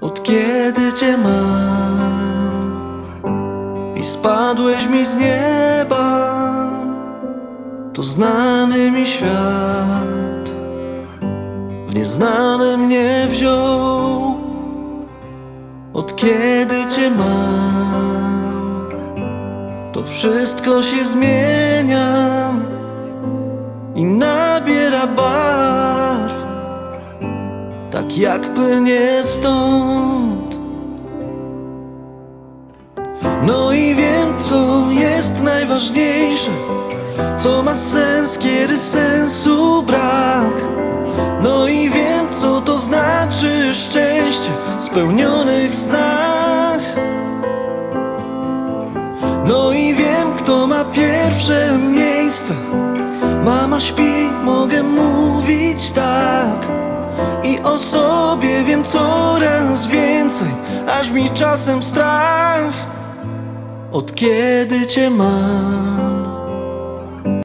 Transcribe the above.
Od kiedy cię mam? I spadłeś mi z nieba, to znany mi świat. W nieznane mnie wziął. Od kiedy cię mam, to wszystko się zmienia tak jakby nie stąd. No i wiem, co jest najważniejsze, co ma sens, kiedy sensu brak. No i wiem, co to znaczy szczęście w spełnionych snach. No i wiem, kto ma pierwsze miejsce. Mama śpi, mogę mówić tak. O sobie wiem coraz więcej, aż mi czasem strach. Od kiedy cię mam?